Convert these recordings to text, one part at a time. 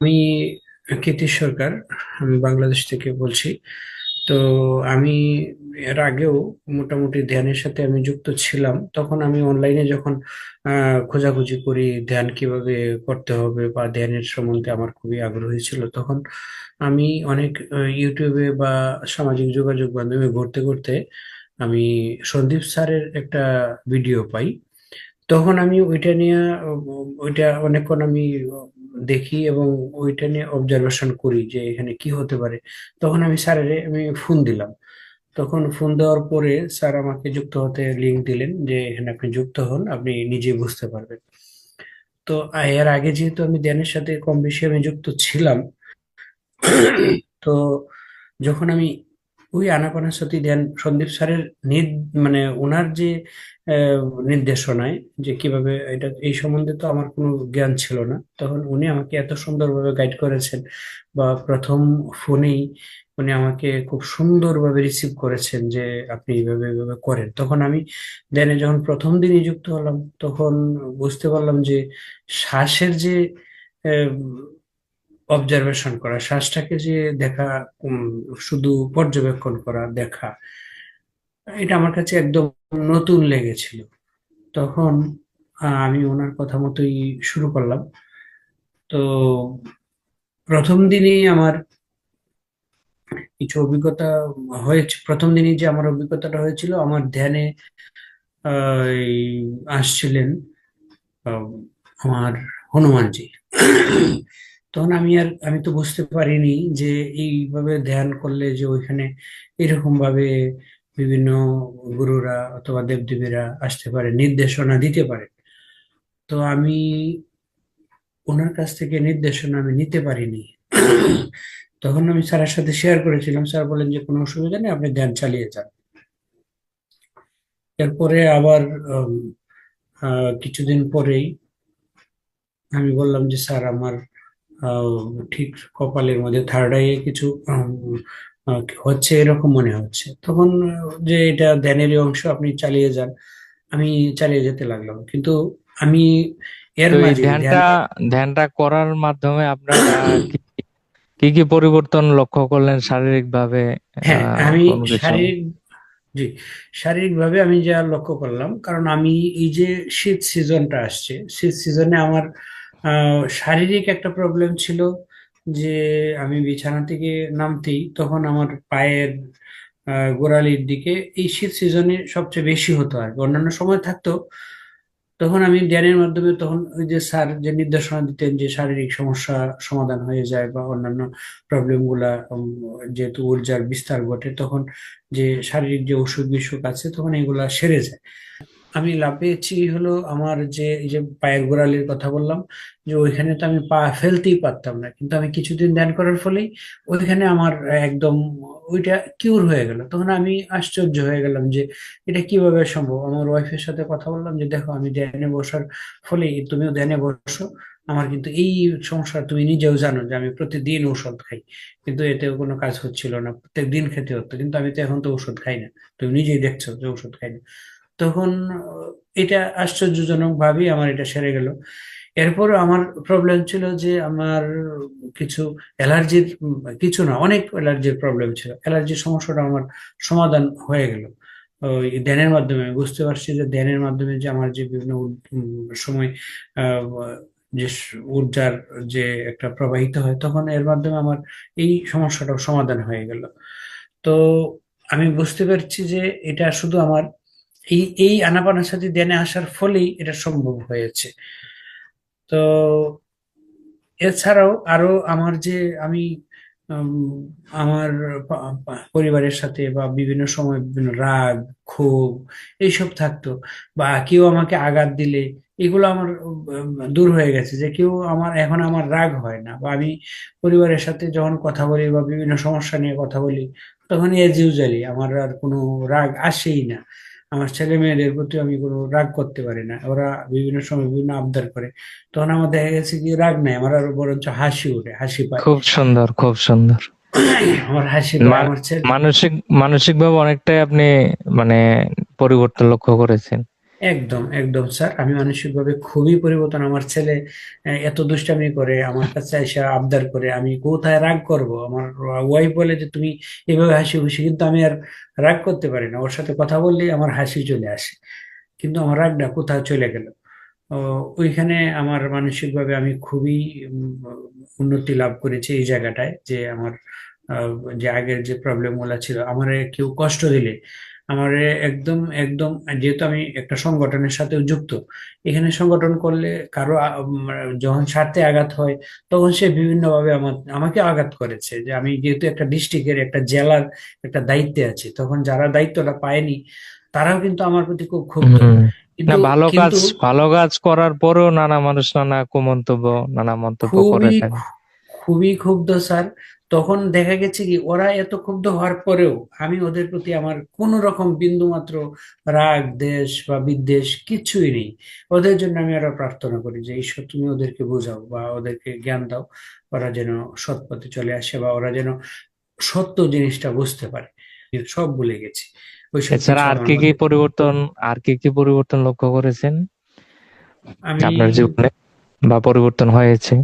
আমি কীর্তি সরকার, আমি বাংলাদেশ থেকে বলছি। তো আমি এর আগেও মোটামুটি ধ্যানের সাথে আমি যুক্ত ছিলাম। তখন আমি অনলাইনে যখন খোঁজাখুঁজি করি, ধ্যান কীভাবে করতে হবে বা ধ্যানের সম্বন্ধে আমার খুবই আগ্রহী ছিল, তখন আমি অনেক ইউটিউবে বা সামাজিক যোগাযোগ মাধ্যমে ঘুরতে ঘুরতে আমি সন্দীপ স্যারের একটা ভিডিও পাই। তখন আমি ওইটা নিয়ে, ওইটা অনেকক্ষণ আমি দেখি এবং ওইটা নিয়ে অবজারভেশন করি যে এখানে কি হতে পারে। তখন আমি স্যারের আমি ফোন দিলাম। তখন ফোন দেওয়ার পরে স্যার আমাকে যুক্ত হতে লিঙ্ক দিলেন যে এখানে আপনি যুক্ত হন, আপনি নিজে বুঝতে পারবেন। তো এর আগে যেহেতু আমি ধ্যানের সাথে কম বেশি আমি যুক্ত ছিলাম, তো যখন আমি ওই আনাপানাসতি ধ্যান সন্দীপ স্যারের নির মানে ওনার যে নির্দেশনায় যে কীভাবে এটা, এই সম্বন্ধে তো আমার কোনো জ্ঞান ছিল না। তখন উনি আমাকে এত সুন্দরভাবে গাইড করেছেন বা প্রথম ফোনেই উনি আমাকে খুব সুন্দরভাবে রিসিভ করেছেন যে আপনি এইভাবে এইভাবে করেন। তখন আমি ধ্যানে যখন প্রথম দিন নিযুক্ত হলাম, তখন বুঝতে পারলাম যে শ্বাসের যে অবজারভেশন করা, শ্বাসটাকে যে দেখা শুধু পর্যবেক্ষণ করা, দেখা, এটা আমার কাছে একদম নতুন লেগেছিল। তখন আমি ওনার কথা মতোই শুরু করলাম। তো প্রথম দিনেই আমার কিছু অভিজ্ঞতা হয়েছে, প্রথম দিনই যে আমার অভিজ্ঞতাটা হয়েছিল, আমার ধ্যানে আসছিলেন আমার হনুমানজি। তখন আমি আর, আমি তো বুঝতে পারিনি যে এইভাবে ধ্যান করলে যে ওইখানে এরকম ভাবে বিভিন্ন গুরুরা অথবা দেবদেবীরা আসতে পারে, নির্দেশনা দিতে পারে। তো আমি ওনার কাছ থেকে নির্দেশনা আমি নিতে পারিনি। তখন আমি স্যারের সাথে শেয়ার করেছিলাম, স্যার বলেন যে কোনো অসুবিধা নেই, আপনি ধ্যান চালিয়ে যান। এরপরে আবার কিছুদিন পরেই আমি বললাম যে স্যার আমার ঠিক কপালের মধ্যে থার্ড আইয়ে কিছু হচ্ছে এরকম মনে হচ্ছে। তখন যে এটা ধ্যানেরই অংশ আপনি চালিয়ে যান। আমি চালিয়ে যেতে লাগলাম। কিন্তু আমি এর মাঝে ধ্যানটা ধ্যানটা করার মাধ্যমে আপনার কি কি পরিবর্তন লক্ষ্য করলেন শারীরিক ভাবে হ্যাঁ আমি শারীরিক জি শারীরিকভাবে আমি যা লক্ষ্য করলাম কারণ আমি এই যে শীত সিজনটা আসছে শীত সিজনে আমার আহ, শারীরিক একটা প্রবলেম ছিল যে আমি বিছানা থেকে নামতেই তখন আমার পায়ের আহ, গোড়ালির দিকে এই শীত সিজনে সবচেয়ে বেশি হতো আর। অন্যান্য সময় থাকতো তখন আমি ধ্যানের মাধ্যমে তখন ওই যে স্যার যে নির্দেশনা দিতেন যে শারীরিক সমস্যা সমাধান হয়ে যায় বা অন্যান্য প্রবলেমগুলা উম, যেহেতু ঊর্জার বিস্তার ঘটে তখন যে শারীরিক যে অসুখ বিসুখ আছে তখন এগুলা সেরে যায় আমি লাভ পেয়েছি হলো আমার যে, এই যে পায়ের গোড়ালির কথা বললাম, যে ওইখানে তো আমি পা ফেলতেই পারতাম না। কিন্তু আমি কিছুদিন ধ্যান করার ফলেই ওইখানে আমার একদম ওইটা কিউর হয়ে গেল। তখন আমি আশ্চর্য হয়ে গেলাম যে এটা কীভাবে সম্ভব? আমার ওয়াইফের সাথে কথা বললাম যে, দেখো, আমি ধ্যানে বসার ফলে তুমিও ধ্যানে বসো। আমার কিন্তু এই সমস্যা তুমি নিজেও জানো যে আমি প্রতিদিন ওষুধ খাই। কিন্তু এতেও কোনো কাজ হচ্ছিল না। প্রত্যেক দিন খেতে হতো। কিন্তু আমি তো এখন তো ওষুধ খাই না। তুমি নিজেই দেখছ যে ওষুধ খাই না। তখন, এটা আশ্চর্যজনক ভাবেই আমার এটা সেরে গেল। এরপরও আমার প্রবলেম ছিল যে আমার কিছু অ্যালার্জির, কিছু না, অনেক অ্যালার্জির প্রবলেম ছিল। অ্যালার্জির সমস্যাটা আমার সমাধান হয়ে গেল। ওই ধ্যানের মাধ্যমে, আমি বুঝতে পারছি যে ধ্যানের মাধ্যমে যে আমার যে বিভিন্ন সময় যে ঊর্জার যে একটা প্রবাহিত হয়, তখন এর মাধ্যমে আমার এই সমস্যাটাও সমাধান হয়ে গেল। তো আমি বুঝতে পারছি যে এটা শুধু আমার এই এই আনাপানাসাতি ধ্যানে আসার ফলেই এটা সম্ভব হয়েছে। তো এছাড়াও আরও আমার যে আমি আমার পরিবারের সাথে বা বিভিন্ন সময় বিভিন্ন রাগ, ক্ষোভ এইসব থাকতো বা কেউ আমাকে আঘাত দিলে এগুলো আমার দূর হয়ে গেছে যে কেউ আমার, এখন আমার রাগ হয় না বা আমি পরিবারের সাথে যখন কথা বলি বা বিভিন্ন সমস্যা নিয়ে কথা বলি তখন এজ ইউজুয়ালি আমার আর কোনো রাগ আসেই না। আমার ছেলে মেয়েদের প্রতি আমি কোনো রাগ করতে পারি না। ওরা বিভিন্ন সময় বিভিন্ন আবদার করে। তখন আমার দেখা গেছে কি রাগ নাই। আমার আরও বরঞ্চ হাসি ওঠে হাসি পায়। খুব সুন্দর খুব সুন্দর। আমার হাসি আমার ছেলে মানসিক মানসিক ভাবে অনেকটাই আপনি মানে পরিবর্তন লক্ষ্য করেছেন। একদম একদম, স্যার। আমি মানসিকভাবে খুবই পরিবর্তন। আমার ছেলে এত দুষ্টামি করে, আমার কাছে এসে আবদার করে, আমি কোথায় রাগ করব? আমার ওয়াইফ বলে যে, তুমি এভাবে হাসি খুশি। কিন্তু আমি আর রাগ করতে পারি না। ওর সাথে কথা বললেই আমার হাসি চলে আসে। কিন্তু আমার রাগটা কোথাও চলে গেল। ওইখানে আমার মানসিকভাবে আমি খুবই উন্নতি লাভ করেছি এই জায়গাটায় যে আমার যে আগের যে প্রবলেমগুলা ছিল, আমার কেউ কষ্ট দিলে আমার একদম একদম যেহেতু আমি একটা সংগঠনের সাথে যুক্ত এখানে সংগঠন করলে কারও যখন স্বার্থে আঘাত হয় তখন সে বিভিন্নভাবে আমার আমাকে আঘাত করেছে। যে আমি যেহেতু একটা ডিস্ট্রিক্টের একটা জেলার একটা দায়িত্বে আছি তখন যারা দায়িত্বটা পায়নি তারাও কিন্তু আমার প্রতি খুব ক্ষুব্ধ। না ভালো কাজ ভালো কাজ করার পরেও নানা মানুষ নানা কুমন্তব্য নানা মন্তব্য করে থাকে খুবই ক্ষুব্ধ স্যার। তখন দেখা গেছে কি ওরা এত ক্ষুব্ধ হওয়ার পরেও আমি ওদের প্রতি আমার কোনো রকম বিন্দু মাত্র রাগ দেশ বা বিদ্বেষ কিছুই নেই। ওদের জন্য আমি আরও প্রার্থনা করি যে ঈশ্বর তুমি ওদেরকে বোঝাও বা ওদেরকে জ্ঞান দাও। ওরা যেন সৎ পথে চলে আসে বা ওরা যেন সত্য জিনিসটা বুঝতে পারে। সব ভুলে গেছি। এছাড়া আর কি কি পরিবর্তন আর কি কি পরিবর্তন লক্ষ্য করেছেন? আপনার জীবনে বা পরিবর্তন হয়েছে?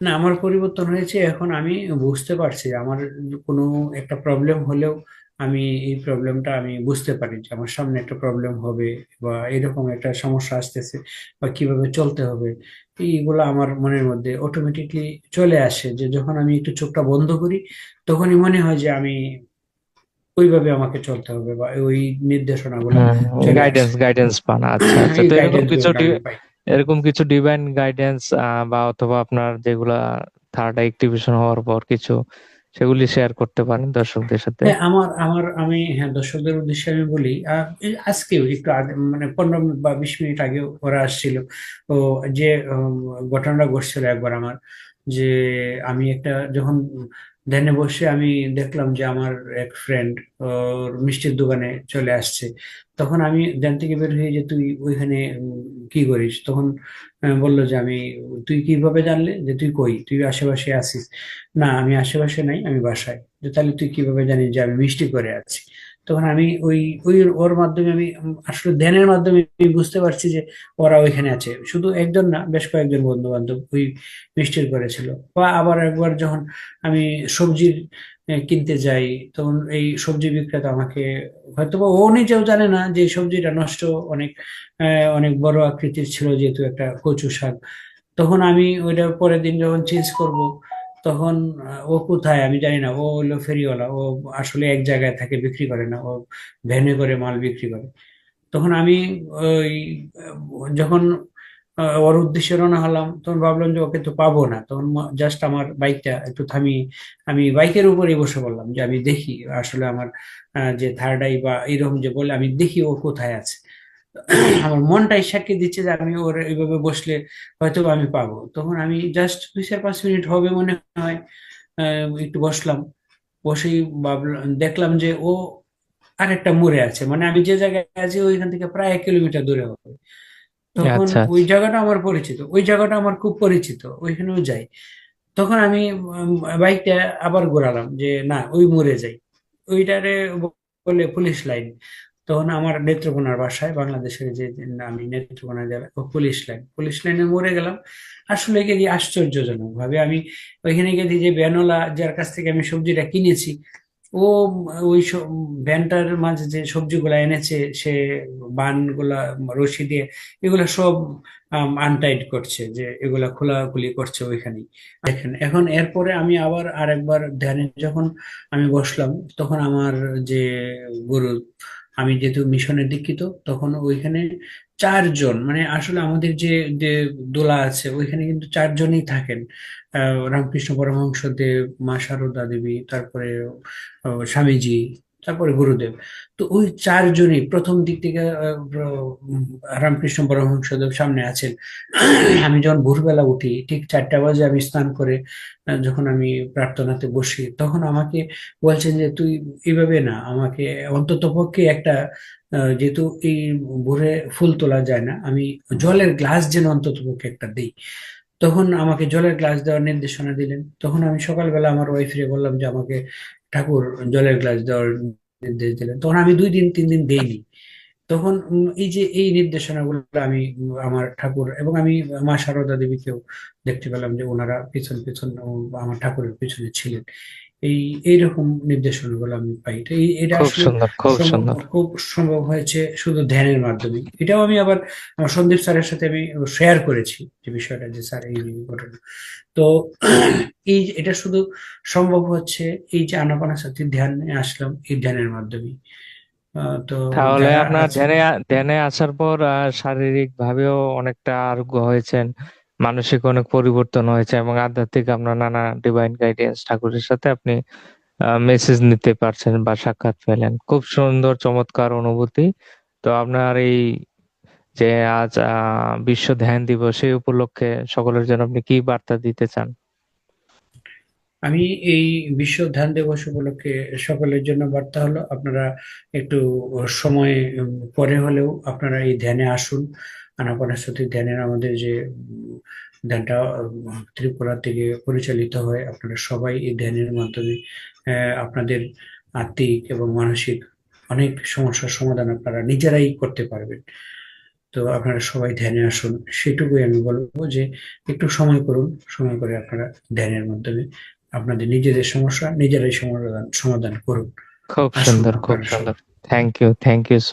না আমার পরিবর্তন হয়েছে এখন আমি বুঝতে পারছি আমার কোনো একটা প্রবলেম হলেও আমি এই প্রবলেমটা আমি বুঝতে পারি যে আমার সামনে একটা প্রবলেম হবে বা এরকম একটা সমস্যা আসতেছে বা কীভাবে চলতে হবে। এইগুলো আমার মনের মধ্যে অটোমেটিকলি চলে আসে যে যখন আমি একটু চোখটা বন্ধ করি তখনই মনে হয় যে আমি ওইভাবে আমাকে চলতে হবে বা ওই নির্দেশনাগুলো গাইডেন্স আসে গাইডেন্স পান আচ্ছা আচ্ছা। তো এরকম কিছু এরকম কিছু ডিভাইন গাইডেন্স বা অথবা আপনার যেগুলা থার্ড অ্যাক্টিভেশন হওয়ার পর কিছু, সেগুলি শেয়ার করতে পারেন দর্শকদের সাথে। হ্যাঁ আমার আমার, আমি হ্যাঁ দর্শকদের উদ্দেশ্যে আমি বলি আজকেও একটু আগে মানে পনেরো মিনিট বা বিশ মিনিট আগে ওরা আসছিল। তো যে ঘটনাটা ঘটছিল একবার আমার, যে আমি একটা যখন ধ্যানে বসে আমি দেখলাম যে আমার এক ফ্রেন্ড ওর মিষ্টির দোকানে চলে আসছে। তখন আমি ধ্যান থেকে বের হয়ে যে তুই ওইখানে কি করিস? তখন বলল যে আমি, তুই কীভাবে জানলে যে তুই কই? তুই আশেপাশে আসিস না, আমি আশেপাশে নাই, আমি বাসায়। যে তাহলে তুই কীভাবে জানিস যে আমি মিষ্টি করে আছি? তখন আমি ওই ওই ওর মাধ্যমে আমি, আসলে ধ্যানের মাধ্যমে আমি বুঝতে পারছি যে ওরা ওইখানে আছে। শুধু একজন না, বেশ কয়েকজন বন্ধু বান্ধব ওই মিষ্টির করেছিল বা আবার একবার যখন আমি সবজির কিনতে যাই, তখন এই সবজি বিক্রেতা আমাকে হয়তো বা ও নিজেও জানে না যে সবজিটা নষ্ট অনেক অনেক বড় আকৃতির ছিল যেহেতু একটা কচু শাক। তখন আমি ওইটা পরের দিন যখন চেঞ্জ করব তখন ও কোথায় আমি জানি না, ও হলো ফেরিওয়ালা, ও আসলে এক জায়গায় থাকে, বিক্রি করে না, ও ভ্যানে করে মাল বিক্রি করে। তখন আমি ওই, যখন ওর উদ্দেশ্যে রওনা হলাম, তখন ভাবলাম যে ওকে তো পাবো না, তখন জাস্ট আমার বাইকটা একটু থামিয়ে, আমি বাইকের উপরেই বসে বললাম যে আমি দেখি আসলে আমার যে থার্ড আই বা এরকম যে বলে, আমি দেখি ও কোথায় আছে। আমার মনটাই সাক্ষী দিচ্ছে যে আমি ওর এইভাবে বসলে হয়তো আমি পাবো। তখন আমি জাস্ট দুই চার পাঁচ মিনিট হবে মনে হয় একটু বসলাম। বসেই ভাবলাম দেখলাম যে ও আরেকটা মোড়ে আছে। মানে আমি যে জায়গায় আছি ওইখান থেকে প্রায় এক কিলোমিটার দূরে হবে। তখন আচ্ছা ওই আচ্ছা জায়গাটা আমার পরিচিত। ওই জায়গাটা আমার খুব পরিচিত। ওইখানেও যাই। তখন আমি বাইকটা আবার ঘোরালাম যে না ওই মোড়ে যাই। ওইটারে বলে পুলিশ লাইন। তখন আমার নেত্রকোনার বাসায়, বাংলাদেশের যে আমি নেত্রকোনা জেলায় পুলিশ লাইন, পুলিশ লাইনে মরে গেলাম। আসলে গিয়ে আশ্চর্যজনক ভাবে আমি ওইখানে দেখি যে ভ্যানওয়ালা যার কাছ থেকে আমি সবজিটা কিনেছি, ও ওই সব ভ্যানটার মাঝে যে সবজিগুলা এনেছে, সে বানগুলা, রশি দিয়ে, এগুলা সব আনটাইট করছে, যে এগুলা খোলাখুলি করছে ওইখানেই। দেখেন, এখন এরপরে আমি আবার আরেকবার ধ্যানে যখন আমি বসলাম, তখন আমার যে গুরু আমি যেহেতু মিশনের দীক্ষিত, তখন ওইখানে চারজন মানে আসলে আমাদের যে যে দোলা আছে, ওইখানে কিন্তু চারজনই থাকেন। রামকৃষ্ণ পরমহংসদেব, মা শারদা দেবী তারপরে স্বামীজি। তারপরে গুরুদেব। তো ওই চারজনই প্রথম দিক থেকে রামকৃষ্ণ পরমহংসদেব সামনে আছেন। আমি যখন ভোরবেলা উঠি, ঠিক চারটা বাজে আমি স্নান করে যখন আমি প্রার্থনাতে বসি, তখন আমাকে বলছেন যে, তুই এইভাবে না, আমাকে অন্তত পক্ষে একটা যেহেতু এই ভোরে ফুল তোলা যায় না, আমি জলের গ্লাস যেন অন্তত পক্ষে একটা দিই। তখন আমাকে জলের গ্লাস দেওয়ার নির্দেশনা দিলেন। তখন আমি সকালবেলা আমার ওয়াইফকে বললাম যে, আমাকে ঠাকুর জলের গ্লাস দেওয়ার নির্দেশ দিলেন। তখন আমি দুই দিন, তিন দিন দেইনি। তখন এই যে, এই নির্দেশনাগুলো আমি, আমার ঠাকুর এবং আমি মা সারদা দেবীকেও দেখতে পেলাম যে ওনারা পিছন পিছন আমার ঠাকুরের পিছনে ছিলেন। এই এইরকম নির্দেশনাগুলো আমি পাই। এটা খুব সুন্দর খুব সম্ভব সুন্দর। খুব সম্ভব হয়েছে শুধু ধ্যানের মাধ্যমে। এটাও আমি আবার সন্দীপ স্যারের সাথে আমি শেয়ার করেছি যে বিষয়টা যে স্যার এই ঘটনা। তো এই এটা শুধু সম্ভব হচ্ছে এই যে আনাপানাসতি ধ্যানে আসলাম এই ধ্যানের মাধ্যমে তো তাহলে আপনার ধ্যানে ধ্যানে আসার পর শারীরিক ভাবেও অনেকটা আরোগ্য হয়েছেন। মানসিক অনেক পরিবর্তন হয়েছে এবং আধ্যাত্মিক আপনার নানা ডিভাইন গাইডেন্স ঠাকুরের সাথে আপনি মেসেজ নিতে পারছেন বা সাক্ষাৎ পেলেন। খুব সুন্দর, চমৎকার অনুভূতি। তো আপনার এই যে আজ বিশ্ব ধ্যান দিবস সেই উপলক্ষে সকলের জন্য আপনি কি বার্তা দিতে চান? আমি এই বিশ্ব ধ্যান দিবস উপলক্ষে সকলের জন্য বার্তা হলো, আপনারা একটু সময় পরে হলেও আপনারা এই ধ্যানে আসুন। আনাপানাসতি ধ্যানের আমাদের যে ধ্যানটা ত্রিপুরা থেকে পরিচালিত হয় আপনারা সবাই এই ধ্যানের মাধ্যমে আপনাদের আত্মিক এবং মানসিক অনেক সমস্যার সমাধান আপনারা নিজেরাই করতে পারবেন। তো আপনারা সবাই ধ্যানে আসুন। সেটুকুই আমি বলব যে একটু সময় করুন। সময় করে আপনারা ধ্যানের মাধ্যমে আপনাদের নিজেদের সমস্যা নিজেরাই সমাধান সমাধান করুন। খুব সুন্দর খুব সুন্দর। Thank you thank you so